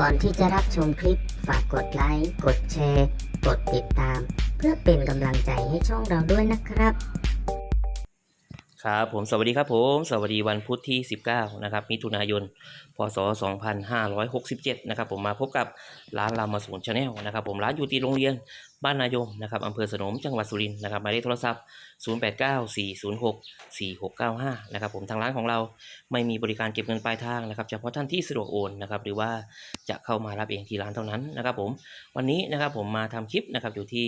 ก่อนที่จะรับชมคลิป ฝากกดไลค์ กดแชร์ กดติดตาม เพื่อเป็นกำลังใจให้ช่องเราด้วยนะครับ ครับผมสวัสดีครับผม สวัสดีวันพุธที่ 19 นะครับมิถุนายน พศ 2567 นะครับผมมาพบกับร้านรามาสูนชาแนลนะครับผมร้านอยู่ที่โรงเรียน บ้านนายมนะครับอำเภอสนมจังหวัดสุรินทร์นะครับหมายเลขโทรศัพท์ 0894064695 นะครับผมทางร้านของเราไม่มีบริการเก็บเงินปลายทางนะครับเฉพาะท่านที่สะดวกโอนนะครับหรือว่าจะเข้ามารับเองที่ร้านเท่านั้นนะครับผมวันนี้นะครับผมมาทำคลิปนะครับอยู่ที่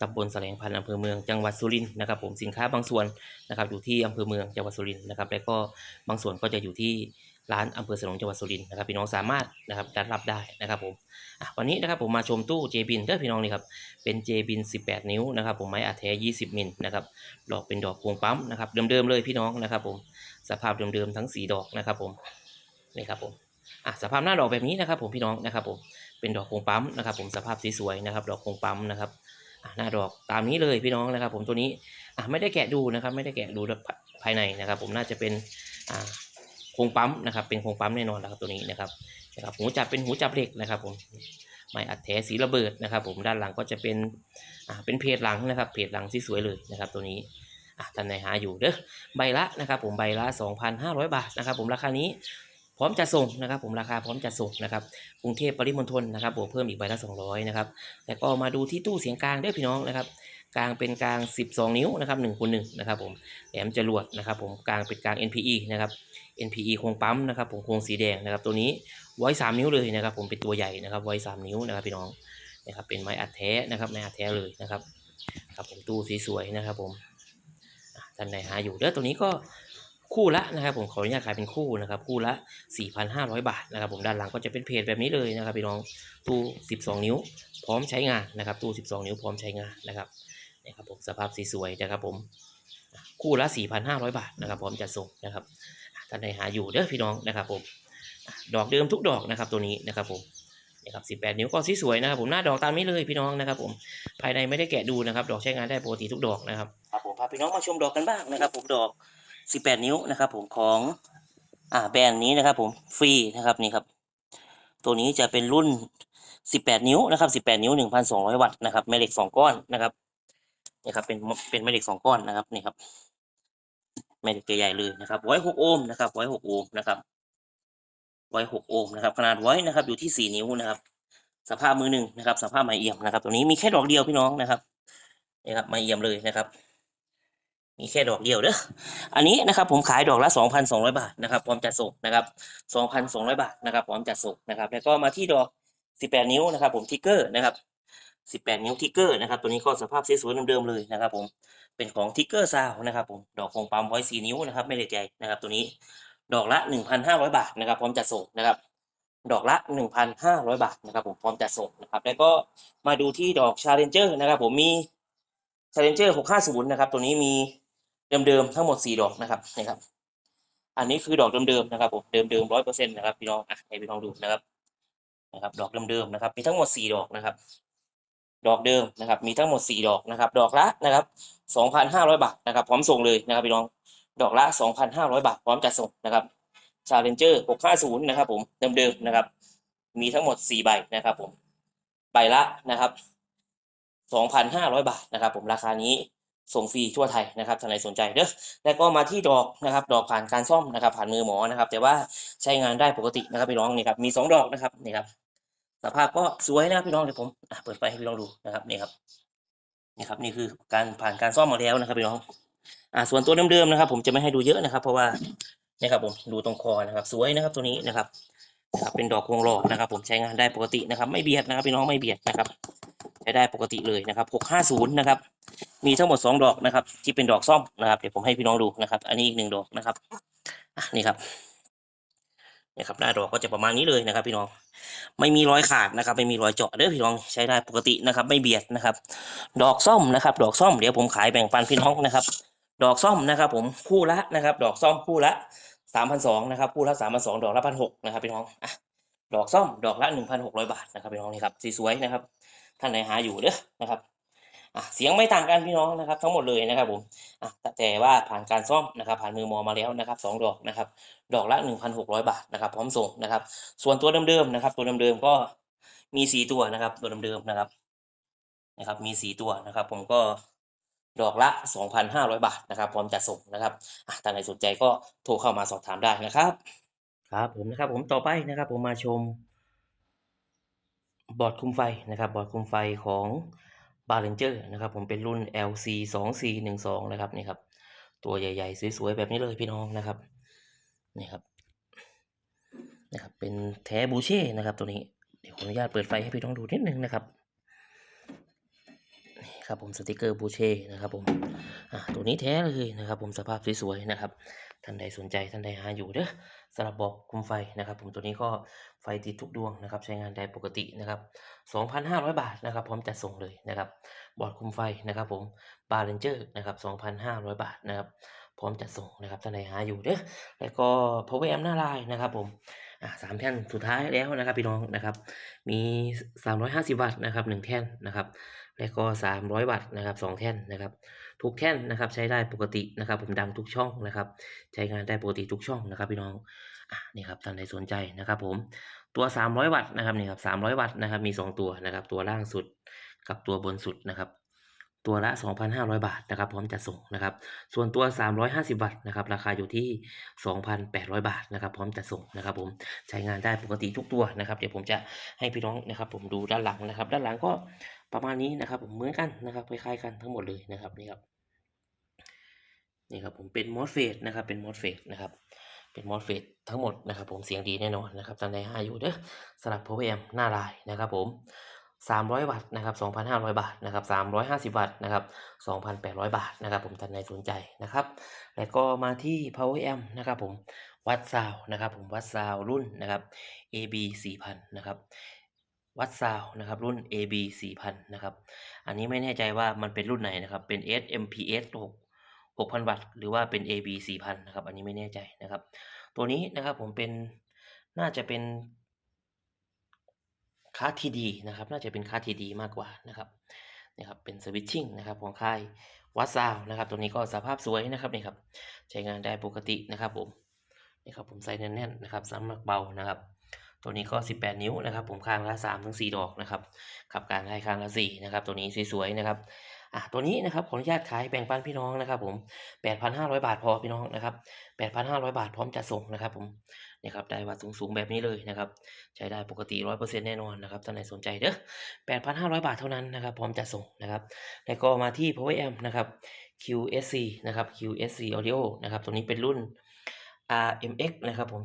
ตำบลแสลงพันธ์อำเภอเมืองจังหวัดสุรินทร์นะครับผมสินค้าบางส่วนนะครับอยู่ที่อำเภอเมืองจังหวัดสุรินทร์นะครับแล้วก็บางส่วนก็จะอยู่ที่ ร้านอำเภอสนมจังหวัดสุรินทร์นะครับพี่น้องสามารถนะครับจัดรับได้นะครับผมวันนี้นะครับผมมาชมตู้เจบินเด้อพี่น้องนี่ครับเป็นเจบิน18 นิ้วนะครับผมไม้อัดแท้20 มิลนะครับดอกเป็นดอกพวงปั๊มนะครับเดิมๆเลยพี่น้องนะครับผมสภาพเดิมๆทั้ง 4 ดอกนะครับผมนี่ครับผมอะสภาพหน้าดอกแบบนี้นะครับผมพี่น้องนะครับผมเป็นดอกพวงปั๊มนะครับผมสภาพสวยๆนะครับดอกพวงปั๊มนะครับหน้าดอกตามนี้เลยพี่น้องนะครับ ผมตัวนี้อะไม่ได้แกะดูนะครับไม่ได้แกะดูภายในนะครับ ผมน่าจะเป็นอ่า โครงปั๊มนะครับเป็นโครงปั๊มแน่นอนนะครับตัวนี้นะครับนะครับหูจับเป็นหูจับเหล็กนะครับผมไม้อัดแท้สีระเบิดนะครับ ผมด้านหลังก็จะเป็นอ่าเป็นเพจหลังนะครับเพจหลังที่สวยเลยนะครับ ตัวนี้อะท่านไหนหาอยู่เด้อใบละนะครับ ผมใบละ 2,500 บาทนะครับ ผมราคานี้พร้อมจะส่งนะครับ ผมราคาพร้อมจะส่งนะครับกรุงเทพปริมณฑลนะครับบวกเพิ่มอีกใบละ200นะครับแล้วก็มาดูที่ตู้เสียงกลางด้อพี่น้องนะครับ กลางเป็นกลาง 12 นิ้วนะครับ1คูณ1นะครับผมแหลมจรวดนะครับผมกลางเป็นกลาง NPE นะครับ NPE โครงปั๊มนะครับผมโครงสีแดงนะครับ ตัวนี้ไว้ 3 นิ้วเลยนะครับ ผมเป็นตัวใหญ่นะครับไว้ 3 นิ้วนะครับพี่น้องนะครับเป็นไม้อัดแท้นะครับไม้อัดแท้เลยนะครับครับผมตู้สีสวยนะครับผมท่านไหนหาอยู่เด้อตัวนี้ก็คู่ละนะครับผมขออนุญาตขายเป็นคู่นะครับคู่ละ 4,500 บาทนะครับผมด้านหลังก็จะเป็นเพจแบบนี้เลยนะครับพี่น้องตู้ 12 นิ้ว พร้อมใช้งานนะครับตู้ 12 นิ้วพร้อมใช้งานนะครับ นะครับผมสภาพสีสวยนะครับผมอะคู่ละ 4,500 บาทนะครับพร้อมจัดส่งนะครับท่านใดหาอยู่เด้อพี่น้องนะครับผมดอกเดิมทุกดอกนะครับตัวนี้นะครับผมนะครับ18 นิ้วก็สีสวยนะครับผมหน้าดอกตามนี้เลยพี่น้องนะครับผมภายในไม่ได้แกะดูนะครับ ดอกใช้งานได้ปกติทุกดอกนะครับครับผมพาพี่น้องมาชมดอกกันบ้างนะครับ ผมดอก 18 นิ้วนะครับ ผมของอ่าแบรนด์นี้นะครับ ผมฟรีนะครับนี่ครับ ตัวนี้จะเป็นรุ่น 18 นิ้วนะครับ 18 นิ้ว 1,200 วัตต์นะครับแม่เหล็ก 2 ก้อนนะครับ นี่ครับเป็นเป็นแม่เหล็กสองก้อนนะครับนี่ครับแม่เหล็กใหญ่เลยนะครับไว้หกโอห์มนะครับไว้หกโอห์มนะครับไว้หกโอห์มนะครับขนาดไว้นะครับอยู่ที่สี่นิ้วนะครับ สภาพมือหนึ่งนะครับ สภาพไม้เอี่ยมนะครับ ตัวนี้มีแค่ดอกเดียวพี่น้องนะครับนี่ครับไม้เอี่ยมเลยนะครับ มีแค่ดอกเดียวเด้ออันนี้นะครับ ผมขายดอกละสองพันสองร้อยบาทนะครับพร้อมจัดส่งนะครับสองพันสองร้อยบาทนะครับพร้อมจัดส่งนะครับ แล้วก็มาที่ดอกสิบแปดนิ้วนะครับ ผมทิกเกอร์นะครับ 18 นิ้วทิกเกอร์นะครับตัวนี้ก็สภาพสวยๆเดิมๆเลยนะครับผมเป็นของทิกเกอร์ซาวนะครับผมดอกคงปั๊มไว้4นิ้วนะครับไม่เล็กใหญ่นะครับตัวนี้ดอกละ 1,500 บาทนะครับพร้อมจัดส่งนะครับดอกละ 1,500 บาทนะครับผมพร้อมจัดส่งนะครับแล้วก็มาดูที่ดอกชาเลนเจอร์นะครับผมมีชาเลนเจอร์650นะครับตัวนี้มีเดิมๆทั้งหมด 4 ดอกนะครับนี่ครับอันนี้คือดอกเดิมๆนะครับผมเดิมๆร้อยเปอร์เซ็นต์นะครับพี่น้องอะให้พี่น้องดูนะครับนะครับ ดอกเดิมๆนะครับมีทั้งหมด 4 ดอกนะครับ ดอกเดิมนะครับ มีทั้งหมด 4 ดอกนะครับ ดอกละนะครับ2,500 บาทนะครับ พร้อมส่งเลยนะครับพี่น้อง ดอกละ 2,500 บาท พร้อมจัดส่งนะครับ Challenger 650นะครับ ผมเดิมๆนะครับ มีทั้งหมด 4 ใบนะครับ ผมใบละนะครับ 2,500 บาทนะครับ ผมราคานี้ส่งฟรีทั่วไทยนะครับท่านใดสนใจเด้อแล้วก็มาที่ดอกนะครับ ดอกผ่านการซ่อมนะครับ ผ่านมือหมอนะครับ แต่ว่าใช้งานได้ปกตินะครับพี่น้องนี่ครับมี 2 ดอกนะครับนี่ครับ สภาพก็สวยนะครับพี่น้องเดี๋ยวผมอะเปิดไฟให้พี่น้องดูนะครับนี่ครับนี่ครับนี่คือการผ่านการซ่อมมาแล้วนะครับพี่น้องอ่าส่วนตัวเดิมๆนะครับ ผมจะไม่ให้ดูเยอะนะครับ เพราะว่านี่ครับ ผมดูตรงคอนะครับ สวยนะครับ ตัวนี้นะครับครับเป็นดอกวงหลอดนะครับ ผมใช้งานได้ปกตินะครับ ไม่เบียดนะครับพี่น้องไม่เบียดนะครับใช้ได้ปกติเลยนะครับ 650 นะครับ มีทั้งหมดสองดอกนะครับ ที่เป็นดอกซ่อมนะครับ เดี๋ยวผมให้พี่น้องดูนะครับ อันนี้อีกหนึ่งดอกนะครับ อะนี่ครับ นี่ครับหน้าดอกก็จะประมาณนี้เลยนะครับพี่น้องไม่มีรอยขาดนะครับไม่มีรอยเจาะเด้อพี่น้องใช้ได้ปกตินะครับ ไม่เบียดนะครับ ดอกซ่อมนะครับ ดอกซ่อมเดี๋ยวผมขายแบ่งปันพี่น้องนะครับ ดอกซ่อมนะครับ ผมคู่ละนะครับ ดอกซ่อมคู่ละสามพันสองนะครับคู่ละสามพันสองดอกละพันหกนะครับพี่น้องอะดอกซ่อมดอกละหนึ่งพันหกร้อยบาทนะครับพี่น้องนี่ครับสวยๆนะครับท่านไหนหาอยู่เด้อนะครับ เสียงไม่ต่างกันพี่น้องนะครับ ทั้งหมดเลยนะครับผมแต่ว่าผ่านการซ่อมนะครับ ผ่านมือมอมาแล้วนะครับสองดอกนะครับ ดอกละ 1,600 บาทนะครับ พร้อมส่งนะครับ ส่วนตัวเดิมๆนะครับ ตัวเดิมๆก็มีสี่ตัวนะครับ ตัวเดิมๆนะครับ นะครับ มีสี่ตัวนะครับ ผมก็ดอกละ 2,500 บาทนะครับ พร้อมจัดส่งนะครับอะถ้าใครสนใจก็โทรเข้ามาสอบถามได้นะครับ ครับผมนะครับ ผมต่อไปนะครับ ผมมาชมบอร์ดคุมไฟนะครับ บอร์ดคุมไฟของ b a r r a n g e r นะครับผมเป็นรุ่น LC 2 4 1 2นะครับนี่ครับ ตัวใหญ่ ๆ สวย ๆ แบบนี้เลยพี่น้องนะครับนี่ครับนะครับ เป็นแท้บูเช่นะครับตัวนี้เดี๋ยวขออนุญาตเปิดไฟให้พี่น้องดูนิดนึงนะครับนี่ครับผมสติกเกอร์บูเช่นะครับผมอะตัวนี้แท้เลยนะครับ ผมสภาพสวยๆนะครับ ท่านใดสนใจท่านใดหาอยู่เด้อสำหรับบอร์ดคุมไฟนะครับ ผมตัวนี้ก็ไฟติดทุกดวงนะครับ ใช้งานได้ปกตินะครับ 2,500 บาทนะครับ พร้อมจัดส่งเลยนะครับ บอร์ดคุมไฟนะครับ ผมบาร์เรนเจอร์นะครับ2,500 บาทนะครับ พร้อมจัดส่งนะครับท่านใดหาอยู่เด้อแล้วก็ power amp หน้าลายนะครับ ผมอะสามแท่นสุดท้ายแล้วนะครับพี่น้องนะครับ มี 350 วัตต์นะครับหนึ่งแท่นนะครับ แล้วก็ 300 วัตต์นะครับสองแท่นนะครับ ทุกแท่นนะครับ ใช้ได้ปกตินะครับ ผมดังทุกช่องนะครับ ใช้งานได้ปกติทุกช่องนะครับ พี่น้องอะนี่ครับท่านใดสนใจนะครับ ผมตัว 300 วัตต์นะครับนี่ครับ300 วัตต์นะครับมี 2 ตัวนะครับ ตัวล่างสุดกับตัวบนสุดนะครับ ตัวละ 2,500 บาทนะครับ พร้อมจัดส่งนะครับ ส่วนตัว 350 วัตต์นะครับ ราคาอยู่ที่ 2,800 บาทนะครับ พร้อมจัดส่งนะครับ ผมใช้งานได้ปกติทุกตัวนะครับ เดี๋ยวผมจะให้พี่น้องนะครับ ผมดูด้านหลังนะครับ ด้านหลังก็ ประมาณนี้นะครับผมเหมือนกันนะครับคล้ายๆกันทั้งหมดเลยนะครับนี่ครับนี่ครับผมเป็นมอสเฟตนะครับเป็นมอสเฟตนะครับเป็นมอสเฟตทั้งหมดนะครับ ผมเสียงดีแน่นอนนะครับท่านใดหาอยู่เด้อสำหรับ power amp หน้าลายนะครับผม300 วัตต์นะครับ2,500 บาทนะครับ350 วัตต์นะครับ2,800 บาทนะครับ ผมท่านใดสนใจนะครับ แล้วก็มาที่ power amp นะครับผมวัดซาวนะครับผมวัดซาวรุ่นนะครับ AB 4000นะครับ วัดซาวนะครับรุ่น AB 4000นะครับอันนี้ไม่แน่ใจว่ามันเป็นรุ่นไหนนะครับเป็น SMPS 6 6,000 วัตต์หรือว่าเป็น AB 4000นะครับอันนี้ไม่แน่ใจนะครับ ตัวนี้นะครับผมเป็นน่าจะเป็นค่าทีดีนะครับน่าจะเป็นค่าทีดีมากกว่านะครับนะครับเป็นสวิตชิ่งนะครับของค่ายวัดซาวนะครับ ตัวนี้ก็สภาพสวยนะครับนี่ครับใช้งานได้ปกตินะครับผมนี่ครับผมใส่แน่นๆนะครับสำหรับเบานะครับ ตัวนี้ก็ 18 นิ้วนะครับผมข้างละ3ถึง4ดอกนะครับขับการได้ข้างละ4นะครับตัวนี้สวยๆนะครับอะตัวนี้นะครับขออนุญาตขายแบ่งปันพี่น้องนะครับผม 8,500 บาทพอพี่น้องนะครับ 8,500 บาทพร้อมจัดส่งนะครับผมนี่ครับได้วัดสูงๆแบบนี้เลยนะครับใช้ได้ปกติ 100%แน่นอนนะครับท่านไหนสนใจเด้อ8,500 บาทเท่านั้นนะครับพร้อมจัดส่งนะครับแล้วก็มาที่ Power Amp นะครับ QSC นะครับ QSC Audio นะครับตัวนี้เป็นรุ่น RMX นะครับผม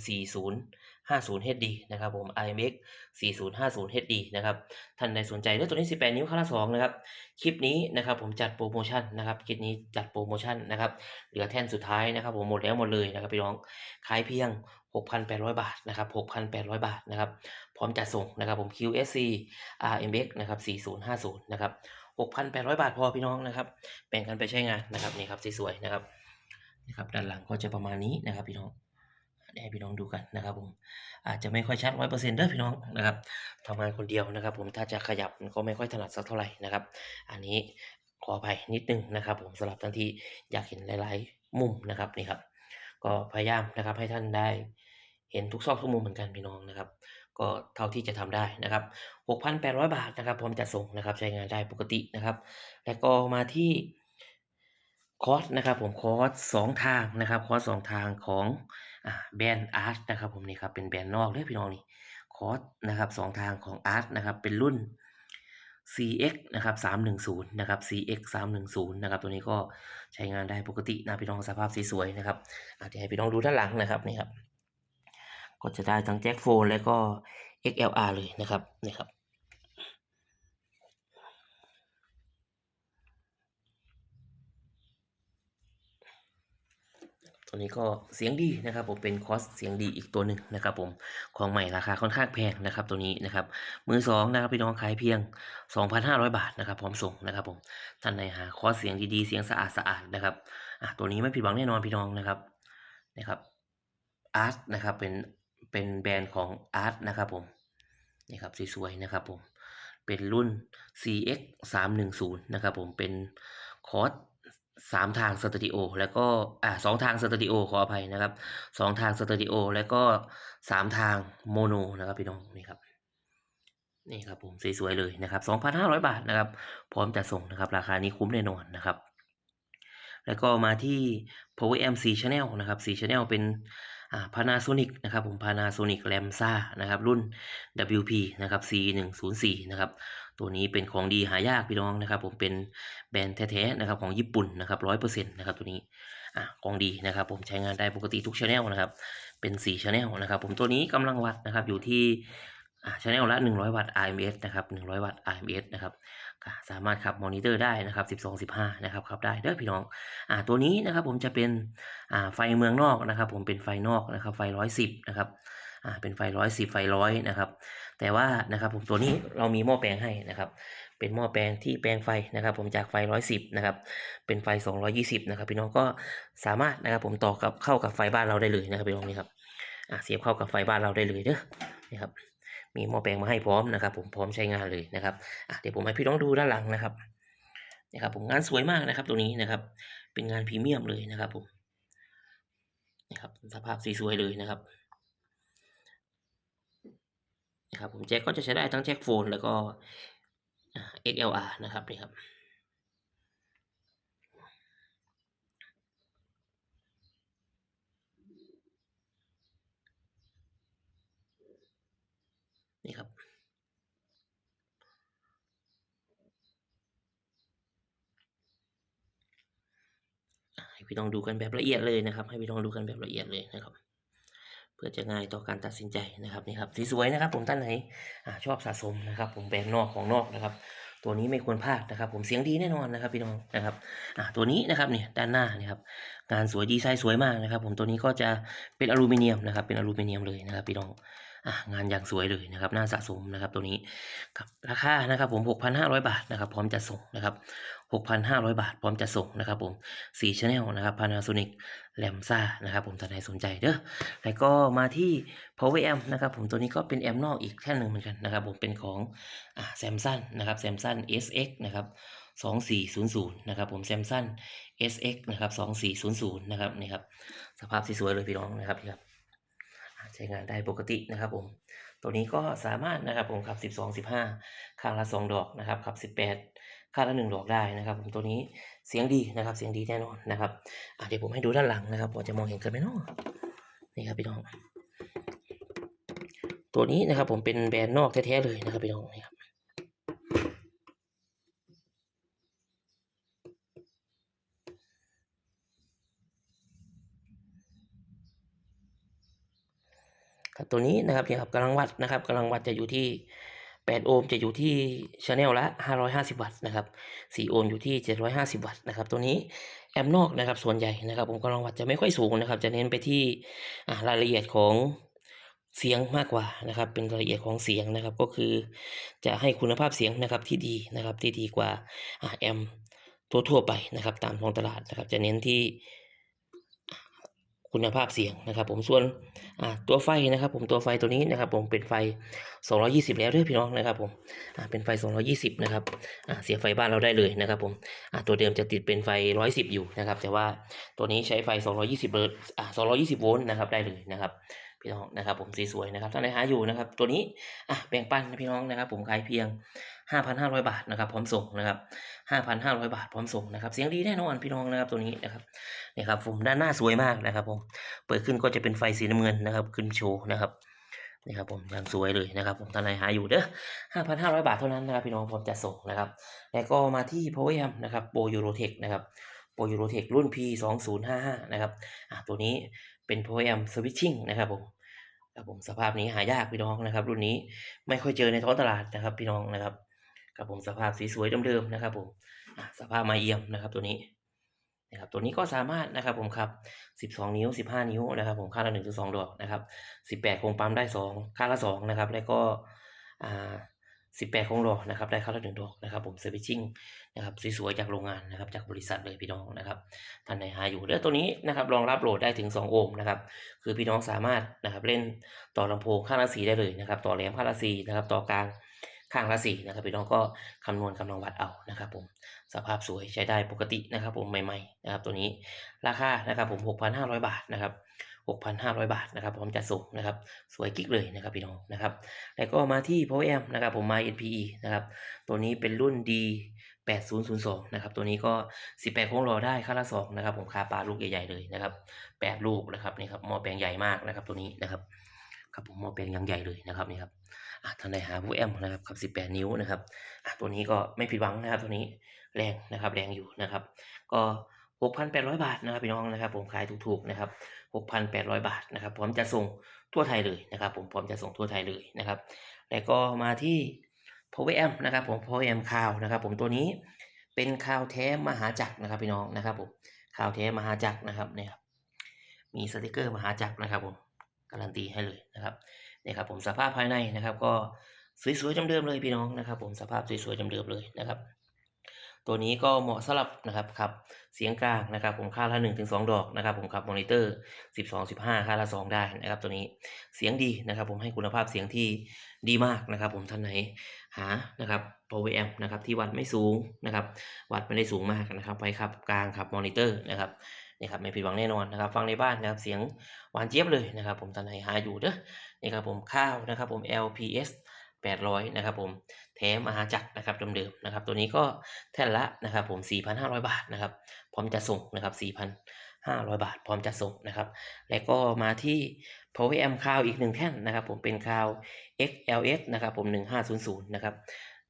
4050 HD นะครับผม RMX 4050 HD นะครับ ท่านใดสนใจเลือกตัวนี้ 18 นิ้วข้างละ2นะครับ คลิปนี้นะครับผมจัดโปรโมชั่นนะครับ คลิปนี้จัดโปรโมชั่นนะครับ เหลือแท่นสุดท้ายนะครับผมหมดแล้วหมดเลยนะครับพี่น้อง ขายเพียง 6,800 บาทนะครับ 6,800 บาทนะครับ พร้อมจัดส่งนะครับผม QSC RMX นะครับ4050 นะครับ 6,800 บาทพอพี่น้องนะครับ แบ่งกันไปใช้งานนะครับนี่ครับสวยๆนะครับนะครับ ด้านหลังก็จะประมาณนี้นะครับพี่น้อง ให้พี่น้องดูกันนะครับผมอาจจะไม่ค่อยชัดร้อยเปอร์เซ็นต์เด้อพี่น้องนะครับทำงานคนเดียวนะครับ ผมถ้าจะขยับมันก็ไม่ค่อยถนัดสักเท่าไหร่นะครับ อันนี้ขออภัยนิดนึงนะครับ ผมสำหรับท่านที่อยากเห็นหลาย ๆ มุมนะครับนี่ครับก็พยายามนะครับให้ท่านได้เห็นทุกซอกทุกมุมเหมือนกันพี่น้องนะครับ ก็เท่าที่จะทำได้นะครับ 6,800 บาทนะครับ พร้อมจัดส่งนะครับ ใช้งานได้ปกตินะครับ แล้วก็มาที่คอร์สนะครับ ผมคอร์สสองทางนะครับคอร์สสองทางของ แบรนด์อาร์ตนะครับผมนี่ครับเป็นแบรนด์นอกเลยพี่น้องนี่คอร์สนะครับสองทางของอาร์ตนะครับเป็นรุ่น CX นะครับ310นะครับ CX 310นะครับตัวนี้ก็ใช้งานได้ปกตินะพี่น้องสภาพสวยๆนะครับอาจจะให้พี่น้องดูด้านหลังนะครับนี่ครับก็จะได้ทั้งแจ็คโฟนแล้วก็ XLR เลยนะครับนี่ครับ ตัวนี้ก็เสียงดีนะครับผมเป็นคอสเสียงดีอีกตัวหนึ่งนะครับผมของใหม่ราคาค่อนข้างแพงนะครับตัวนี้นะครับมือสองนะครับพี่น้องขายเพียง 2,500 บาทนะครับพร้อมส่งนะครับผมท่านใดหาคอสเสียงดีๆเสียงสะอาดสะอาดนะครับอะตัวนี้ไม่ผิดหวังแน่นอนพี่น้องนะครับนะครับอาร์ตนะครับเป็นเป็นแบรนด์ของอาร์ตนะครับผมนี่ครับสวยๆนะครับผมเป็นรุ่น CX 310นะครับผมเป็นคอร์ส สามทางสเตอริโอแล้วก็อ่าสองทางสเตอริโอขออภัยนะครับสองทางสเตอริโอแล้วก็สามทางโมโนนะครับพี่น้องนี่ครับนี่ครับผมสวยๆเลยนะครับ 2,500 บาทนะครับ พร้อมจะส่งนะครับ ราคานี้คุ้มแน่นอนนะครับ แล้วก็มาที่ Power AM C Channel นะครับ C Channel เป็น Panasonic นะครับผม Panasonic Lamsa นะครับรุ่น WP นะครับ C104 นะครับตัวนี้เป็นของดีหายากพี่น้องนะครับผมเป็นแบรนด์แท้ๆนะครับของญี่ปุ่นนะครับ100%นะครับตัวนี้อะของดีนะครับผมใช้งานได้ปกติทุกชแนลนะครับเป็น4ชแนลนะครับผมตัวนี้กำลังวัดนะครับอยู่ที่ อ่า Channel ละ 100 วัตต์ RMS นะครับ 100 วัตต์ RMS นะครับสามารถขับมอนิเตอร์ได้นะครับ 12 15 นะครับขับได้เด้อพี่น้องอ่าตัวนี้นะครับผมจะเป็นอ่าไฟเมืองนอกนะครับ ผมเป็นไฟนอกนะครับ ไฟร้อยสิบนะครับอ่าเป็นไฟร้อยสิบไฟร้อยนะครับ แต่ว่านะครับผมตัวนี้เรามีหม้อแปลงให้นะครับ เป็นหม้อแปลงที่แปลงไฟนะครับ ผมจากไฟร้อยสิบนะครับ เป็นไฟสองร้อยี่สิบนะครับ พี่น้องก็สามารถนะครับผมต่อกับเข้ากับไฟบ้านเราได้เลยนะครับพี่น้องนี่ครับอ่าเสียบเข้ากับไฟบ้านเราได้เลยเด้อนี่ครับ มีหม้อแปลงมาให้พร้อมนะครับ ผมพร้อมใช้งานเลยนะครับเดี๋ยวผมให้พี่น้องดูด้านหลังนะครับนะครับผมงานสวยมากนะครับ ตัวนี้นะครับ เป็นงานพรีเมียมเลยนะครับผมนะครับสภาพสีสวยเลยนะครับนะครับผมแจ็คก็จะใช้ได้ทั้งแจ็คโฟนแล้วก็อ่า XLR นะครับนี่ครับ ให้พี่น้องดูกันแบบละเอียดเลยนะครับ ให้พี่น้องดูกันแบบละเอียดเลยนะครับ เพื่อจะง่ายต่อการตัดสินใจนะครับนี่ครับสีสวยนะครับผมท่านไหนอชอบสะสมนะครับ ผมแบรนด์นอกของนอกนะครับ ตัวนี้ไม่ควรพลาดนะครับ ผมเสียงดีแน่นอนนะครับ พี่น้องนะครับตัวนี้นะครับเนี่ยด้านหน้านี่ครับงานสวยดีไซน์สวยมากนะครับ ผมตัวนี้ก็จะเป็นอลูมิเนียมนะครับ เป็นอลูมิเนียมเลยนะครับ พี่น้องงานอย่างสวยเลยนะครับน่าสะสมนะครับตัวนี้รับราคานะครับผม 6,500 บาทนะครับ พร้อมจะส่งนะครับ 6,500 บาท พร้อมจะส่งนะครับผม4 Channel นะครับ Panasonic l a m s a นะครับผมท่านใดสนใจเด้อแล้วก็มาที่ Power Amp นะครับผมตัวนี้ก็เป็นแอมนอกอีกแท่นหนึ่งเหมือนกันนะครับผมเป็นของอ่า Samsung นะครับ Samsung SX นะครับ2400นะครับผม Samsung SX นะครับ2400นะครับนี่ครับสภาพสวยๆเลยพี่น้องนะครับนี่ครับใช้งานได้ปกตินะครับผมตัวนี้ก็สามารถนะครับผมขับ 12 15 ข้างละ 2 ดอกนะครับขับ 18 ข้าละ1ดอกได้นะครับผมตัวนี้เสียงดีนะครับ เสียงดีแน่นอนนะครับเดี๋ยวผมให้ดูด้านหลังนะครับพอจะมองเห็นกันไหมเนาะนี่ครับพี่น้อง ตัวนี้นะครับผมเป็นแบรนด์นอกแท้ๆเลยนะครับพี่น้องนี่ครับครับตัวนี้นะครับเนี่ยครับกำลังวัดนะครับกำลังวัดจะอยู่ที่ 8 โอห์มจะอยู่ที่ชาแนลละ 550 วัตต์นะครับ 4 โอห์มอยู่ที่ 750 วัตต์นะครับ ตัวนี้แอมนอกนะครับ ส่วนใหญ่นะครับผมกำลังวัดจะไม่ค่อยสูงนะครับ จะเน้นไปที่อ่ารายละเอียดของเสียงมากกว่านะครับ เป็นรายละเอียดของเสียงนะครับ ก็คือจะให้คุณภาพเสียงนะครับที่ดีนะครับที่ดีกว่าอ่าแอมป์ทั่วๆไปนะครับ ตามท้องตลาดนะครับ จะเน้นที่ คุณภาพเสียงนะครับ ผมส่วนตัวไฟนะครับผมตัวไฟตัวนี้นะครับ ผมเป็นไฟ 220 แล้วด้วยพี่น้องนะครับ ผมเป็นไฟ 220 นะครับเสียไฟบ้านเราได้เลยนะครับ ผมตัวเดิมจะติดเป็นไฟ 110 อยู่นะครับ แต่ว่าตัวนี้ใช้ไฟ 220เบิร์อ่า220 โวลต์นะครับได้เลยนะครับพี่น้องนะครับผมสวยนะครับถ้าใครหาอยู่นะครับ ตัวนี้อะแบ่งปันนะพี่น้องนะครับ ผมขายเพียง 5,500 บาทนะครับพร้อมส่งนะครับ 5,500 บาทพร้อมส่งนะครับ เสียงดีแน่นอนพี่น้องนะครับตัวนี้นะครับนี่ครับผมด้านหน้าสวยมากนะครับผมเปิดขึ้นก็จะเป็นไฟสีน้ำเงินนะครับ ขึ้นโชว์นะครับนี่ครับผมอย่างสวยเลยนะครับ ผมท่านใดหาอยู่เด้อ5,500บาทเท่านั้นนะครับพี่น้องพร้อมจะส่งนะครับ แล้วก็มาที่ Power Amp นะครับ Pro Eurotech นะครับ Pro Eurotech รุ่น P2055 นะครับอะตัวนี้เป็น Power Amp Switching นะครับผมครับผมสภาพนี้หายากพี่น้องนะครับ รุ่นนี้ไม่ค่อยเจอในท้องตลาดนะครับพี่น้องนะครับ ครับผมสภาพสีสวยเดิมๆนะครับผมสภาพมาเยี่ยมนะครับตัวนี้นะครับตัวนี้ก็สามารถนะครับผมครับ 12 นิ้ว 15 นิ้วนะครับผมข้าละ1ถึง2ดอกนะครับ 18 คงปั๊มได้2ข้าละ 2 นะครับ แล้วก็อ่า18 คงดอกนะครับ ได้ข้าละ1ดอกนะครับ ผมเซอร์วิสชิ่งนะครับสวยๆจากโรงงานนะครับ จากบริษัทเลยพี่น้องนะครับท่านไหนหาอยู่แล้วตัวนี้นะครับรองรับโหลดได้ถึง 2 โอห์มนะครับ คือพี่น้องสามารถนะครับเล่นต่อลำโพงข้าละสีได้เลยนะครับ ต่อแหลมข้าละสีนะครับ ต่อกลาง ข้างละสี่นะครับพี่น้องก็คำนวณกำลังวัดเอานะครับผมสภาพสวยใช้ได้ปกตินะครับผมใหม่ๆนะครับตัวนี้ราคานะครับผม 6,500 บาทนะครับ6,500 บาทนะครับพร้อมจัดส่งนะครับสวยกิ๊กเลยนะครับพี่น้องนะครับแล้วก็มาที่ Power Amp นะครับผม My NPE นะครับตัวนี้เป็นรุ่น D 8002นะครับตัวนี้ก็ 18 โค้งรอได้ค่าละ2นะครับผมคาปลาลูกใหญ่ๆเลยนะครับ8ลูกนะครับนี่ครับหม้อแปลงใหญ่มากนะครับตัวนี้นะครับ ครับผมหม้อแปลงยังใหญ่เลยนะครับนี่ครับอะท่านใดหาผู้แอมนะครับครับ 18 นิ้วนะครับตัวนี้ก็ไม่ผิดหวังนะครับ ตัวนี้แรงนะครับแรงอยู่นะครับ ก็6,800 บาทนะครับพี่น้องนะครับผมขายถูกๆนะครับ 6,800 บาทนะครับพร้อมจะส่งทั่วไทยเลยนะครับ ผมพร้อมจะส่งทั่วไทยเลยนะครับ แล้วก็มาที่ Power Amp นะครับ ผม Power Amp คาวนะครับ ผมตัวนี้เป็นคาวแท้มหาจักรนะครับพี่น้องนะครับ ผมคาวแท้มหาจักรนะครับเนี่ยครับมีสติกเกอร์มหาจักรนะครับผม การันตีให้เลยนะครับเนี่ยครับผมสภาพภายในนะครับ ก็สวยๆจำเดิมเลยพี่น้องนะครับ ผมสภาพสวยๆจำเดิมเลยนะครับ ตัวนี้ก็เหมาะสำหรับนะครับครับเสียงกลางนะครับ ผมค่าละ1นถึงสดอกนะครับ ผมขับมอนิเตอร์ 12 15 ค่าละ 2 ได้นะครับ ตัวนี้เสียงดีนะครับ ผมให้คุณภาพเสียงที่ดีมากนะครับ ผมท่านไหนหานะครับ power amp นะครับที่วัดไม่สูงนะครับ วัดไม่ได้สูงมากนะครับไปขับกลางขับมอนิเตอร์นะครับ นี่ครับไม่ผิดหวังแน่นอนนะครับฟังในบ้านนะครับเสียงหวานเจี๊ยบเลยนะครับผมท่านไหนหาอยู่เด้อนี่ครับผมข้าวนะครับผม LPS 800นะครับผมแถมอาหารจักรนะครับเดิมๆนะครับตัวนี้ก็แท่นละนะครับผม 4,500 บาทนะครับพร้อมจะส่งนะครับ4,500 บาท พร้อมจะส่งนะครับแล้วก็มาที่ Power Amp คาวอีกหนึ่งแท่นนะครับผมเป็นคาว XLS นะครับผม 1500นะครับ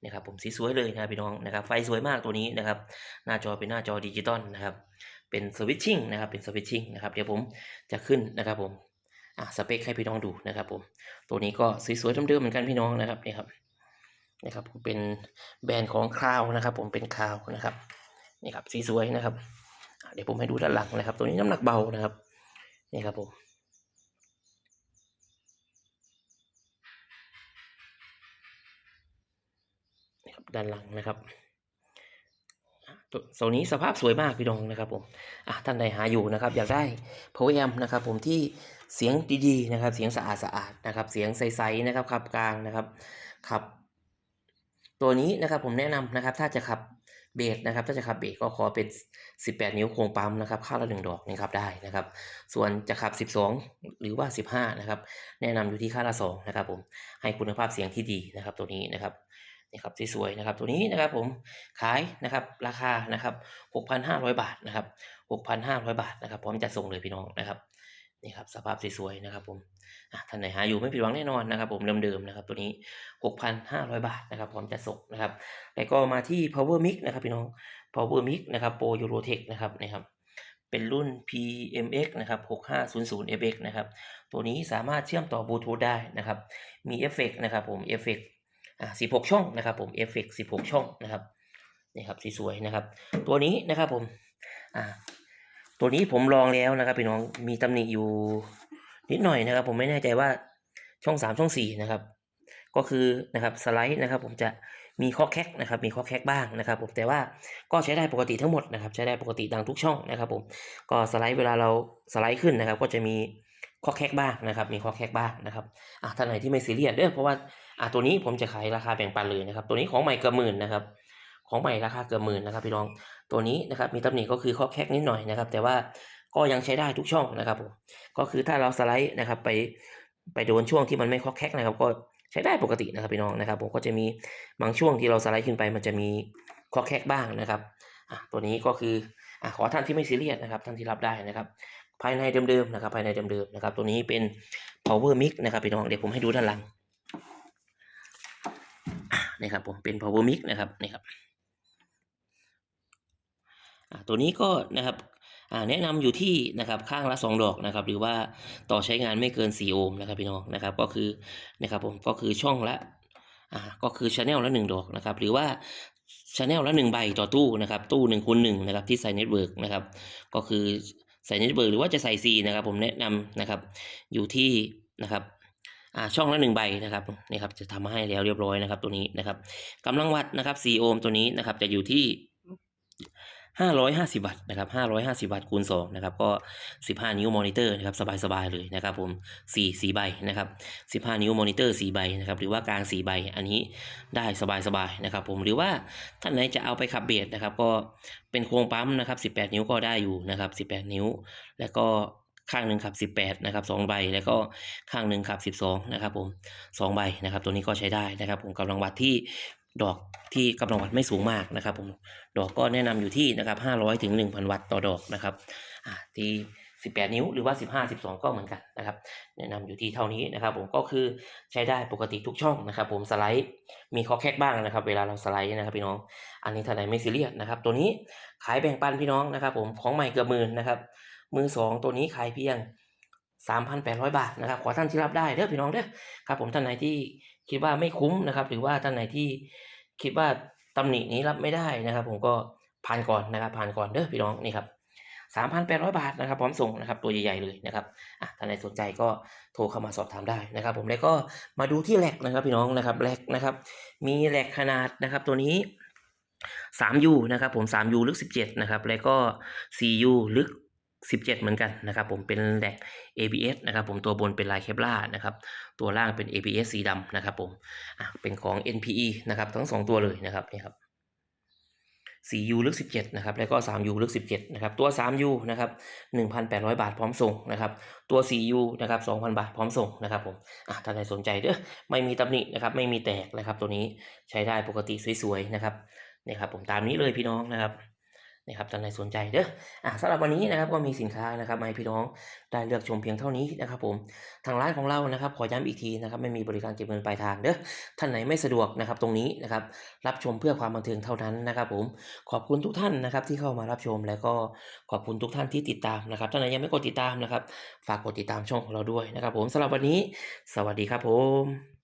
นะครับผมสีสวยเลยนะพี่น้องนะครับไฟสวยมากตัวนี้นะครับหน้าจอเป็นหน้าจอดิจิตอลนะครับ เป็นสวิตชิ่งนะครับเป็นสวิตชิ่งนะครับเดี๋ยวผมจะขึ้นนะครับผมอะสเปคให้พี่น้องดูนะครับผมตัวนี้ก็สวยๆเดิมๆเหมือนกันพี่น้องนะครับนี่ครับนี่ครับผมเป็นแบรนด์ของคราวนะครับ ผมเป็นคราวนะครับนี่ครับสีสวยนะครับ เดี๋ยวผมให้ดูด้านหลังนะครับ ตัวนี้น้ำหนักเบานะครับนี่ครับผมนี่ครับด้านหลังนะครับ อะตัวนี้สภาพสวยมากพี่น้องนะครับผมอะท่านใดหาอยู่นะครับ อยากได้ power amp นะครับ ผมที่เสียงดีๆนะครับ เสียงสะอาดสะอาดนะครับ เสียงใสๆนะครับขับกลางนะครับขับ ตัวนี้นะครับผมแนะนำนะครับ ถ้าจะขับเบสนะครับ ถ้าจะขับเบสก็ขอเป็น 18 นิ้วโครงปั๊มนะครับข้างละหนึ่งดอกนี่ครับได้นะครับ ส่วนจะขับ 12 หรือว่า 15 นะครับ แนะนำอยู่ที่ค่าละ2นะครับ ผมให้คุณภาพเสียงที่ดีนะครับ ตัวนี้นะครับ นี่ครับสวยๆนะครับตัวนี้นะครับผมขายนะครับราคานะครับ6,500 บาทนะครับ6,500 บาทนะครับพร้อมจะส่งเลยพี่น้องนะครับนี่ครับสภาพสวยๆนะครับผมท่านไหนหาอยู่ไม่ผิดหวังแน่นอนนะครับ ผมเดิมๆนะครับตัวนี้ 6,500 บาทนะครับพร้อมจะส่งนะครับแล้วก็มาที่ power mix นะครับพี่น้อง power mix นะครับ pro eurotech นะครับนะครับเป็นรุ่น PMX นะครับ 6500 FX นะครับ ตัวนี้สามารถเชื่อมต่อบลูทูธได้นะครับ มีเอฟเฟกต์นะครับผมเอฟเฟกต์ อ่า16ช่องนะครับผมเอฟเฟกต์16ช่องนะครับนี่ครับสวยๆนะครับ ตัวนี้นะครับผมอ่าตัวนี้ผมลองแล้วนะครับพี่น้องมีตำหนิอยู่นิดหน่อยนะครับ ผมไม่แน่ใจว่าช่อง3ช่อง4นะครับ ก็คือนะครับสไลด์นะครับ ผมจะมีข้อแคกนะครับมีข้อแคกบ้างนะครับ ผมแต่ว่าก็ใช้ได้ปกติทั้งหมดนะครับ ใช้ได้ปกติดังทุกช่องนะครับ ผมก็สไลด์เวลาเราสไลด์ขึ้นนะครับ ก็จะมีข้อแคกบ้างนะครับ มีข้อแคกบ้างนะครับอะท่านไหนที่ไม่ซีเรียสเด้อเพราะว่า อะตัวนี้ผมจะขายราคาแบ่งปันเลยนะครับ ตัวนี้ของใหม่เกือบหมื่นนะครับ ของใหม่ราคาเกือบหมื่นนะครับพี่น้อง ตัวนี้นะครับมีตำหนิก็คือข้อแคกนิดหน่อยนะครับ แต่ว่าก็ยังใช้ได้ทุกช่องนะครับผม ก็คือถ้าเราสไลด์นะครับไปไปโดนช่วงที่มันไม่ข้อแคกนะครับ ก็ใช้ได้ปกตินะครับพี่น้องนะครับ ผมก็จะมีบางช่วงที่เราสไลด์ขึ้นไป มันจะมีข้อแคกบ้างนะครับอะตัวนี้ก็คืออะขอท่านที่ไม่ซีเรียสนะครับ ท่านที่รับได้นะครับ ภายในเดิมๆนะครับ ภายในเดิมๆนะครับ ตัวนี้เป็น power mix นะครับพี่น้อง เดี๋ยวผมให้ดูด้านหลัง อะนี่ครับผมเป็น power mix นะครับนี่ครับตัวนี้ก็นะครับแนะนำอยู่ที่นะครับข้างละ 2 ดอกนะครับ หรือว่าต่อใช้งานไม่เกิน 4 โอห์มนะครับพี่น้องนะครับ ก็คือนะครับผมก็คือช่องละอ่าก็คือชแนลละ 1 ดอกนะครับ หรือว่าชแนลละ 1 ใบต่อตู้นะครับ ตู้1คูณ1นะครับที่ใส่เน็ตเวิร์กนะครับ ก็คือใส่เน็ตเวิร์กหรือว่าจะใส่ C นะครับ ผมแนะนำนะครับอยู่ที่นะครับ ช่องละหนึ่งใบนะครับนี่ครับจะทำมาให้แล้วเรียบร้อยนะครับ ตัวนี้นะครับกำลังวัดนะครับ4โอห์มตัวนี้นะครับ จะอยู่ที่550วัตต์นะครับ550วัตต์คูณ2นะครับก็ 15 นิ้วมอนิเตอร์นะครับสบายๆเลยนะครับผม4 4ใบนะครับ15 นิ้วมอนิเตอร์4ใบนะครับหรือว่ากลาง4ใบอันนี้ได้สบายๆนะครับผมหรือว่าท่านไหนจะเอาไปขับเบสนะครับก็เป็นโครงปั๊มนะครับ18 นิ้วก็ได้อยู่นะครับ18 นิ้ว แล้วก็ ข้างหนึ่งขับ 18นะครับ2ใบแล้วก็ข้างหนึ่งขับ 12นะครับผม2ใบนะครับ ตัวนี้ก็ใช้ได้นะครับ ผมกำลังวัดที่ดอกที่กำลังวัดไม่สูงมากนะครับ ผมดอกก็แนะนำอยู่ที่นะครับ500ถึง1,000 วัตต์ต่อดอกนะครับที่18 นิ้วหรือว่า 15 12 ก็เหมือนกันนะครับ แนะนำอยู่ที่เท่านี้นะครับ ผมก็คือใช้ได้ปกติทุกช่องนะครับ ผมสไลด์มีข้อแคกบ้างนะครับ เวลาเราสไลด์นะครับพี่น้อง อันนี้ท่านไหนไม่ซีเรียสนะครับ ตัวนี้ขายแบ่งปันพี่น้องนะครับ ผมของใหม่เกือบหมื่นนะครับ มือสองตัวนี้ขายเพียง 3,800 บาทนะครับขอท่านที่รับได้เด้อพี่น้องเด้อครับผมท่านไหนที่คิดว่าไม่คุ้มนะครับ หรือว่าท่านไหนที่คิดว่าตำหนินี้รับไม่ได้นะครับ ผมก็ผ่านก่อนนะครับผ่านก่อนเด้อพี่น้องนี่ครับ3,800 บาทนะครับพร้อมส่งนะครับตัวใหญ่ๆเลยนะครับอะท่านไหนสนใจก็โทรเข้ามาสอบถามได้นะครับ ผมแล้วก็มาดูที่แหลกนะครับพี่น้องนะครับแหลกนะครับ มีแหลกขนาดนะครับตัวนี้ 3U นะครับผม 3U ลึก 17 นะครับ แล้วก็ 4U ลึก 17 เหมือนกันนะครับผมเป็นแหลก ABS นะครับผมตัวบนเป็นลายเคปลานะครับตัวล่างเป็น ABS สีดำนะครับผมเป็นของ NPE นะครับทั้งสองตัวเลยนะครับนี่ครับ 4U ลึก 17 นะครับ แล้วก็ 3U ลึก 17 นะครับ ตัว 3U นะครับ 1,800 บาทพร้อมส่งนะครับ ตัว 4U นะครับ 2,000 บาทพร้อมส่งนะครับผมอะท่านใดสนใจเด้อไม่มีตำหนินะครับ ไม่มีแตกนะครับ ตัวนี้ใช้ได้ปกติสวยๆนะครับนี่ครับผมตามนี้เลยพี่น้องนะครับ นี่ครับท่านใดสนใจเด้ออะสำหรับวันนี้นะครับก็มีสินค้านะครับมาให้พี่น้องได้เลือกชมเพียงเท่านี้นะครับผมทางร้านของเรานะครับขอย้ำอีกทีนะครับไม่มีบริการเก็บเงินปลายทางเด้อท่านไหนไม่สะดวกนะครับตรงนี้นะครับรับชมเพื่อความบันเทิงเท่านั้นนะครับผมขอบคุณทุกท่านนะครับที่เข้ามารับชมแล้วก็ขอบคุณทุกท่านที่ติดตามนะครับท่านไหนยังไม่กดติดตามนะครับ ฝากกดติดตามช่องของเราด้วยนะครับผมสำหรับวันนี้ สวัสดีครับผม